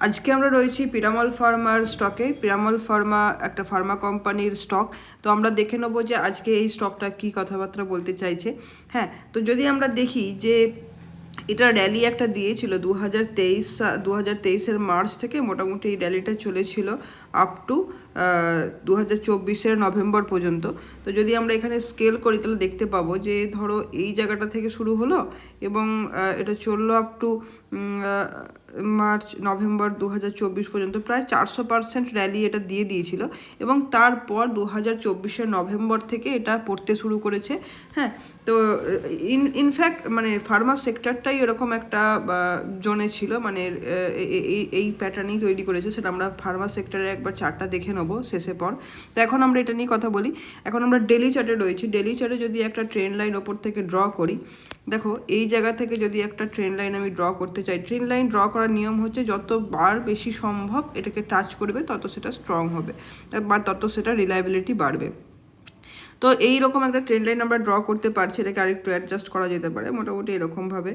আজকে আমরা রয়েছি পিরামল ফার্মার স্টকে পিরামল ফার্মা একটা ফার্মা কোম্পানির স্টক তো আমরা দেখে নেব যে আজকে এই স্টকটা কি কথাবার্তা বলতে চাইছে। হ্যাঁ তো যদি আমরা দেখি যে এটা র্যালি একটা দিয়েছিল দু হাজার তেইশ দু হাজার তেইশের মার্চ থেকে মোটামুটি এই র্যালিটা চলেছিল আপ টু দু হাজার নভেম্বর পর্যন্ত। তো যদি আমরা এখানে স্কেল করি তাহলে দেখতে পাবো যে ধরো এই জায়গাটা থেকে শুরু হলো এবং এটা চলল আপ টু মার্চ, নভেম্বর দু হাজার চব্বিশ পর্যন্ত প্রায় চারশো পার্সেন্ট র্যালি এটা দিয়ে দিয়েছিল এবং তারপর দু হাজার নভেম্বর থেকে এটা পড়তে শুরু করেছে। হ্যাঁ তো ইন ইনফ্যাক্ট মানে ফার্মা সেক্টরটাই এরকম একটা জোনে ছিল মানে এই এই প্যাটার্নই তৈরি করেছে। সেটা আমরা ফার্মা সেক্টরে একবার চারটা দেখে নেব শেষে পর। তো এখন আমরা এটা নিয়ে কথা বলি। এখন আমরা ডেলি চার্টে রয়েছি। ডেলি চার্টে যদি একটা ট্রেন লাইন ওপর থেকে ড্র করি দেখো, এই জায়গা থেকে যদি একটা ট্রেন লাইন আমি ড্র করতে চাই ট্রেন লাইন ড্র করার নিয়ম হচ্ছে যতবার বেশি সম্ভব এটাকে টাচ করবে, তত সেটা স্ট্রং হবে বা তত সেটা রিলায়েবিলিটি বাড়বে। তো এইরকম একটা ট্রেন লাইন আমরা ড্র করতে পারছি, এটাকে আরেকটু অ্যাডজাস্ট করা যেতে পারে, মোটামুটি এরকমভাবে।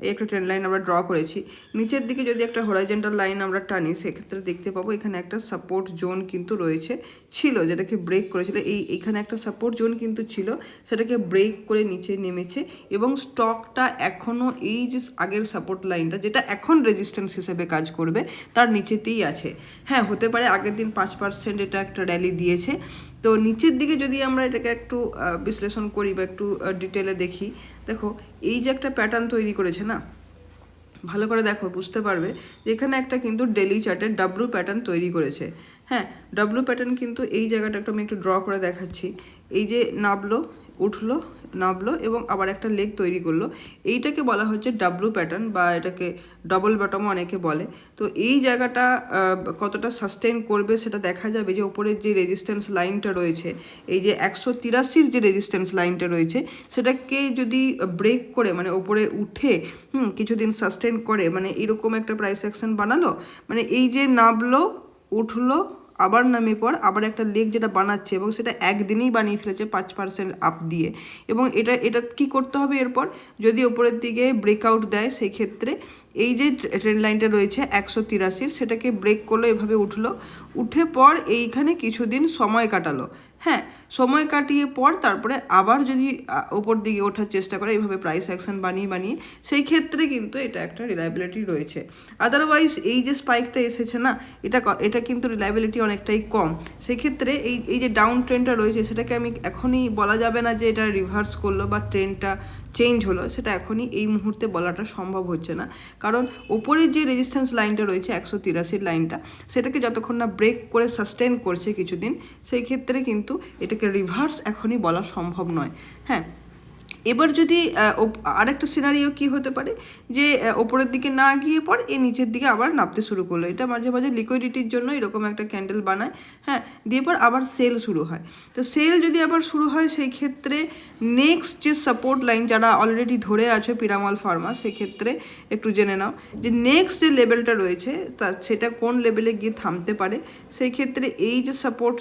এই একটা ট্রেন লাইন আমরা ড্র করেছি। নিচের দিকে যদি একটা হরাইজেন্টাল লাইন আমরা টানি, সেক্ষেত্রে দেখতে পাবো এখানে একটা সাপোর্ট জোন কিন্তু রয়েছে, ছিল, যেটাকে ব্রেক করেছিল। এই এখানে একটা সাপোর্ট জোন কিন্তু ছিল, সেটাকে ব্রেক করে নিচে নেমেছে এবং স্টকটা এখনও এই যে আগের সাপোর্ট লাইনটা যেটা এখন রেজিস্ট্যান্স হিসেবে কাজ করবে, তার নিচেতেই আছে। হ্যাঁ হতে পারে আগের দিন পাঁচ পার্সেন্ট এটা একটা র্যালি দিয়েছে তো নিচের দিকে যদি আমরা এটাকে একটু বিশ্লেষণ করি বা একটু ডিটেলে দেখি, দেখো, এই যে একটা প্যাটার্ন তৈরি করেছে না? ভালো করে দেখো, বুঝতে পারবে যে এখানে একটা কিন্তু ডেলি চার্টের ডাব্লু প্যাটার্ন তৈরি করেছে। হ্যাঁ ডাব্লু প্যাটার্ন কিন্তু এই জায়গাটা একটু আমি একটু ড্র করে দেখাচ্ছি। এই যে নাবলো, উঠল নাবলো এবং আবার একটা লেগ তৈরি করল। এইটাকে বলা হচ্ছে ডাব্লু প্যাটার্ন বা এটাকে ডবল বটমও অনেকে বলে। তো এই জায়গাটা কতটা সাস্টেন করবে সেটা দেখা যাবে যে ওপরের যে রেজিস্ট্যান্স লাইনটা রয়েছে, এই যে একশো তিরাশির যে রেজিস্ট্যান্স লাইনটা রয়েছে, সেটাকে যদি ব্রেক করে মানে ওপরে উঠে, হুম, কিছুদিন সাস্টেন করে মানে এরকম একটা প্রাইস অ্যাকশন বানালো মানে এই যে নামলো উঠল আবার নামে পর আবার একটা লেক যেটা বানাচ্ছে এবং সেটা একদিনেই বানিয়ে ফেলেছে পাঁচ পার্সেন্ট আপ দিয়ে। এবং এটা এটা কি করতে হবে এরপর? যদি ওপরের দিকে ব্রেকআউট দেয় সেই ক্ষেত্রে এই যে ট্রেন লাইনটা রয়েছে একশো তিরাশির, সেটাকে ব্রেক করল, এভাবে উঠল। উঠে পর এইখানে কিছুদিন সময় কাটালো। হ্যাঁ সময় কাটিয়ে পর তারপরে আবার যদি ওপর দিকে ওঠার চেষ্টা করে, এইভাবে প্রাইস অ্যাকশন বানিয়ে বানিয়ে, সেই ক্ষেত্রে কিন্তু এটা একটা রিলায়েবিলিটি রয়েছে। আদারওয়াইজ এই যে স্পাইকটা এসেছে না, এটা এটা কিন্তু রিলায়েবিলিটি অনেকটাই কম। সেক্ষেত্রে এই এই যে ডাউন ট্রেনটা রয়েছে, সেটাকে আমি এখনই বলা যাবে না যে এটা রিভার্স করল বা ট্রেনটা চেঞ্জ হলো, সেটা এখনই এই মুহূর্তে বলাটা সম্ভব হচ্ছে না। কারণ ওপরের যে রেজিস্ট্যান্স লাইনটা রয়েছে, একশো তিরাশির লাইনটা সেটাকে যতক্ষণ না ব্রেক করে সাস্টেন করছে কিছুদিন, সেই ক্ষেত্রে কিন্তু এটাকে রিভার্স এখনই বলা সম্ভব নয়। হ্যাঁ? এবার যদি ওপ- আরেকটা সিনারিও কি হতে পারে? যে ওপরের দিকে না গিয়ে পর এই নিচের দিকে আবার নামতে শুরু করল। এটা মাঝে মাঝে লিকুইডিটির জন্য এরকম একটা ক্যান্ডেল বানায় হ্যাঁ দিয়ে পর আবার সেল শুরু হয়। তো সেল যদি আবার শুরু হয়, সেই ক্ষেত্রে নেক্সট যে সাপোর্ট লাইন যারা অলরেডি ধরে আছে পিরামল ফার্মা সেক্ষেত্রে একটু জেনে নাও যে নেক্সট যে লেভেলটা রয়েছে, তা, সেটা কোন লেভেলে গিয়ে থামতে পারে? সেই ক্ষেত্রে এই যে সাপোর্ট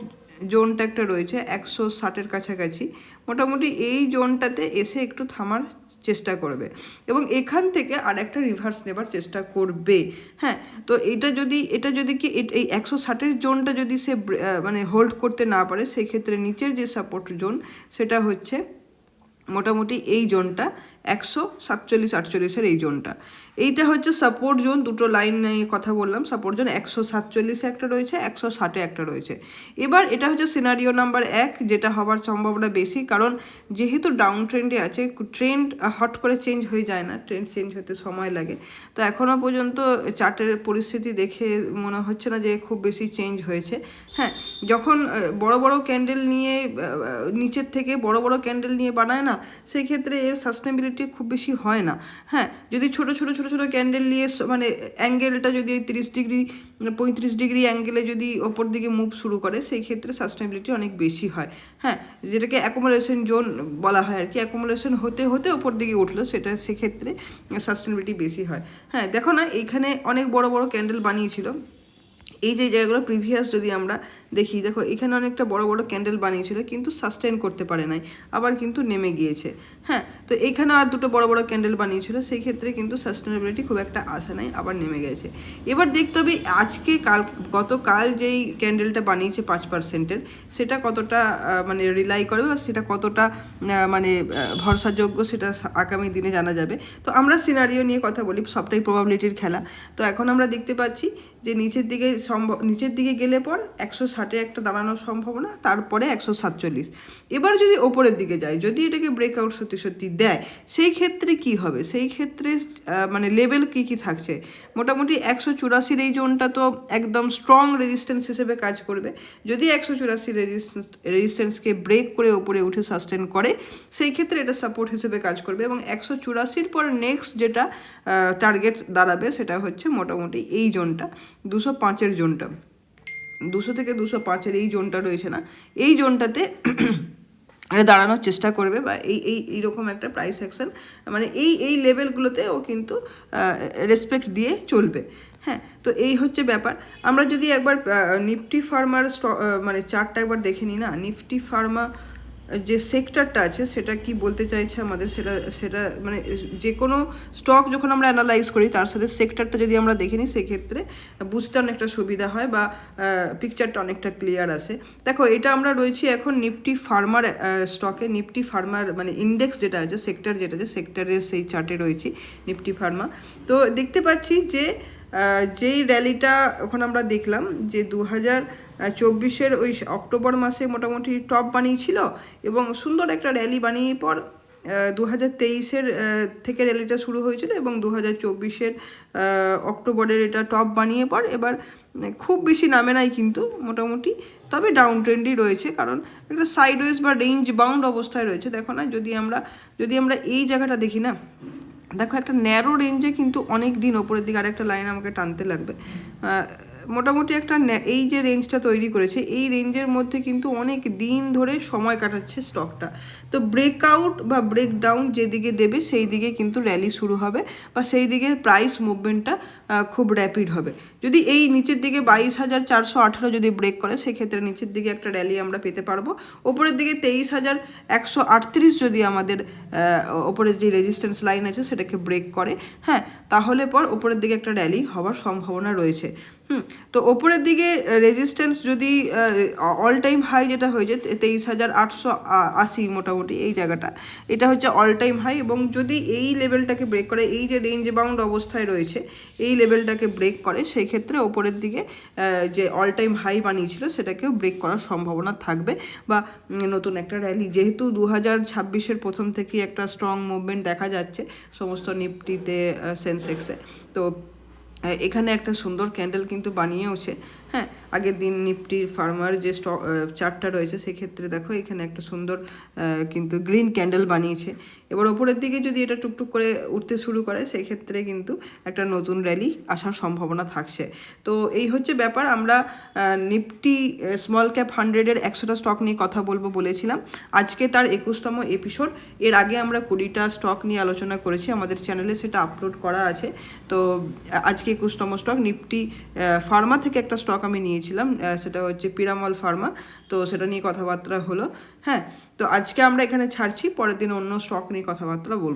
জোনটা একটা রয়েছে, একশো ষাটের কাছাকাছি। মোটামুটি এই জোনটাতে এসে একটু থামার চেষ্টা করবে এবং এখান থেকে আর একটা রিভার্স নেবার চেষ্টা করবে। হ্যাঁ তো এটা যদি এটা যদি কি এই একশো ষাটের জোনটা যদি সে মানে হোল্ড করতে না পারে সেই ক্ষেত্রে নিচের যে সাপোর্ট জোন, সেটা হচ্ছে মোটামুটি এই জোনটা, একশো সাতচল্লিশ আটচল্লিশের এই জোনটা। এইটা হচ্ছে সাপোর্ট জোন, দুটো লাইন নিয়ে কথা বললাম। সাপোর্ট জোন একশো সাতচল্লিশে একটা রয়েছে, একশো ষাটে একটা রয়েছে। এবার এটা হচ্ছে সিনারিও নাম্বার এক, যেটা হওয়ার সম্ভাবনা বেশি, কারণ যেহেতু ডাউন ট্রেন্ডে আছে ট্রেন্ড হট করে চেঞ্জ হয়ে যায় না ট্রেন্ড চেঞ্জ হতে সময় লাগে। তো এখনও পর্যন্ত চার্টের পরিস্থিতি দেখে মনে হচ্ছে না যে খুব বেশি চেঞ্জ হয়েছে। হ্যাঁ যখন বড় বড় ক্যান্ডেল নিয়ে নিচের থেকে বড় বড় ক্যান্ডেল নিয়ে বানায় না সেই ক্ষেত্রে এর সাস্টেনেবিলিটি খুব বেশি হয় না। হ্যাঁ যদি ছোট ছোট ছোট ছোট ক্যান্ডেল নিয়ে মানে অ্যাঙ্গেলটা যদি তিরিশ ডিগ্রি পঁয়ত্রিশ ডিগ্রি অ্যাঙ্গেলে যদি ওপর দিকে মুভ শুরু করে, সেই ক্ষেত্রে সাস্টেনেবিলিটি অনেক বেশি হয়। হ্যাঁ যেটাকে অ্যাকোমোডেশন জোন বলা হয় আর কি অ্যাকোমোডেশন হতে হতে ওপর দিকে উঠল, সেটা সেক্ষেত্রে সাস্টেনেবিলিটি বেশি হয়। হ্যাঁ দেখো না, এইখানে অনেক বড় বড় ক্যান্ডেল বানিয়েছিল। এই যে জায়গাগুলো প্রিভিয়াস যদি আমরা দেখি, দেখো এখানে অনেকটা বড় বড় ক্যান্ডেল বানিয়েছিল, কিন্তু সাস্টেন করতে পারে নাই, আবার কিন্তু নেমে গিয়েছে। হ্যাঁ তো এইখানে আর দুটো বড় বড় ক্যান্ডেল বানিয়েছিল, সেই ক্ষেত্রে কিন্তু সাস্টেনেবিলিটি খুব একটা আসে নাই, আবার নেমে গেছে। এবার দেখতে হবে আজকে কাল, গতকাল যেই ক্যান্ডেলটা বানিয়েছে পাঁচ পার্সেন্টের সেটা কতটা মানে রিলাই করবে বা সেটা কতটা মানে ভরসাযোগ্য সেটা আগামী দিনে জানা যাবে। তো আমরা সিনারিও নিয়ে কথা বলি, সবটাই প্রবাবিলিটির খেলা। তো এখন আমরা দেখতে পাচ্ছি যে নিচের দিকে সম্ভব নিচের দিকে গেলে পর একশো ষাটে একটা দাঁড়ানোর সম্ভাবনা, তারপরে একশো সাতচল্লিশ। এবার যদি ওপরের দিকে যায় যদি এটাকে ব্রেকআউট সত্যি সত্যি দেয়, সেই ক্ষেত্রে কি হবে? সেই ক্ষেত্রে মানে লেভেল কি কি থাকছে? মোটামুটি একশো চুরাশির এই জোনটা তো একদম স্ট্রং রেজিস্ট্যান্স হিসেবে কাজ করবে। যদি একশো চুরাশি রেজিস্ট্যান্স রেজিস্ট্যান্সকে ব্রেক করে ওপরে উঠে সাস্টেন করে, সেই ক্ষেত্রে এটা সাপোর্ট হিসেবে কাজ করবে এবং একশো চুরাশির পর নেক্সট যেটা টার্গেট দাঁড়াবে, সেটা হচ্ছে মোটামুটি এই জোনটা দুশো পাঁচের জোনটা। দুশো থেকে দুশো পাঁচের এই জোনটা রয়েছে না। এই জোনটাতে এটা দাঁড়ানোর চেষ্টা করবে বা এই এই এইরকম একটা প্রাইস অ্যাকশন মানে এই এই লেভেলগুলোতে ও কিন্তু রেসপেক্ট দিয়ে চলবে। হ্যাঁ তো এই হচ্ছে ব্যাপার। আমরা যদি একবার নিফটি ফার্মার স্ট মানে চারটা একবার দেখে নিই না। নিফটি ফার্মা যে সেক্টরটা আছে, সেটা কি বলতে চাইছে আমাদের, সেটা সেটা মানে যে কোনো স্টক যখন আমরা অ্যানালাইজ করি, তার সাথে সেক্টরটা যদি আমরা দেখে নিই, সেক্ষেত্রে বুঝতে অনেকটা সুবিধা হয় বা পিকচারটা অনেকটা ক্লিয়ার আসে দেখো, এটা আমরা রয়েছি এখন নিফটি ফার্মার স্টকে নিফটি ফার্মার মানে ইন্ডেক্স যেটা আছে সেক্টর যেটা আছে সেক্টরের সেই চার্টে রয়েছি নিফটি ফার্মা তো দেখতে পাচ্ছি যে যেই র্যালিটা ওখানে আমরা দেখলাম যে দু হাজার চব্বিশের ওই অক্টোবর মাসে মোটামুটি টপ বানিয়েছিল এবং সুন্দর একটা র্যালি বানিয়ে পর দু হাজার তেইশের থেকে র্যালিটা শুরু হয়েছিল এবং দু হাজার চব্বিশের অক্টোবরের এটা টপ বানিয়ে পর এবার খুব বেশি নামে নাই কিন্তু মোটামুটি, তবে ডাউন ট্রেন্ডই রয়েছে কারণ একটা সাইডওয়েজ বা রেঞ্জ বাউন্ড অবস্থায় রয়েছে। দেখো না, যদি আমরা যদি আমরা এই জায়গাটা দেখি না দেখো একটা ন্যারো রেঞ্জে কিন্তু অনেক দিন ওপরের দিকে আরেকটা লাইন আমাকে টানতে লাগবে। মোটামুটি একটা এই যে রেঞ্জটা তৈরি করেছে, এই রেঞ্জের মধ্যে কিন্তু অনেক দিন ধরে সময় কাটাচ্ছে স্টকটা তো ব্রেকআউট বা ব্রেকডাউন যেদিকে দেবে, সেই দিকে কিন্তু র্যালি শুরু হবে বা সেই দিকে প্রাইস মুভমেন্টটা খুব র্যাপিড হবে। যদি এই নিচের দিকে বাইশ হাজার চারশো আঠেরো যদি ব্রেক করে, সেক্ষেত্রে নিচের দিকে একটা র্যালি আমরা পেতে পারব। ওপরের দিকে তেইশ হাজার একশো আটত্রিশ যদি আমাদের ওপরের যে রেজিস্ট্যান্স লাইন আছে, সেটাকে ব্রেক করে হ্যাঁ তাহলে পর ওপরের দিকে একটা র্যালি হওয়ার সম্ভাবনা রয়েছে। হুম, তো ওপরের দিকে রেজিস্ট্যান্স যদি অল টাইম হাই যেটা হয়েছে তেইশ হাজার আটশো আশি মোটামুটি এই জায়গাটা, এটা হচ্ছে অল টাইম হাই এবং যদি এই লেভেলটাকে ব্রেক করে, এই যে রেঞ্জ বাউন্ড অবস্থায় রয়েছে, এই লেভেলটাকে ব্রেক করে সেই ক্ষেত্রে ওপরের দিকে যে অল টাইম হাই বানিয়েছিল, সেটাকেও ব্রেক করার সম্ভাবনা থাকবে বা নতুন একটা র্যালি যেহেতু দু হাজার ছাব্বিশের প্রথম থেকেই একটা স্ট্রং মুভমেন্ট দেখা যাচ্ছে, সমস্ত নিফটিতে সেন্সেক্সে তো এখানে একটা সুন্দর ক্যান্ডেল কিন্তু বানিয়েওছে। হ্যাঁ আগের দিন নিফটির ফার্মার যে স্টক চার্টটা রয়েছে, সেক্ষেত্রে দেখো এখানে একটা সুন্দর কিন্তু গ্রিন ক্যান্ডেল বানিয়েছে। এবার ওপরের দিকে যদি এটা টুকটুক করে উঠতে শুরু করে সেই ক্ষেত্রে কিন্তু একটা নতুন র্যালি আসার সম্ভাবনা থাকছে। তো এই হচ্ছে ব্যাপার, আমরা নিফটি স্মল ক্যাপ হান্ড্রেডের একশোটা স্টক নিয়ে কথা বলব বলেছিলাম। আজকে তার একুশতম এপিসোড এর আগে আমরা কুড়িটা স্টক নিয়ে আলোচনা করেছি, আমাদের চ্যানেলে সেটা আপলোড করা আছে। তো আজকে একুশতম স্টক নিফটি ফার্মা থেকে একটা স্টক আমি নিয়েছিলাম সেটা হচ্ছে পিরামল ফার্মা, তো সেটা নিয়ে কথাবার্তা হলো। হ্যাঁ তো আজকে আমরা এখানে ছাড়ছি, পরের দিন অন্য স্টক নিয়ে কথাবার্তা বলব।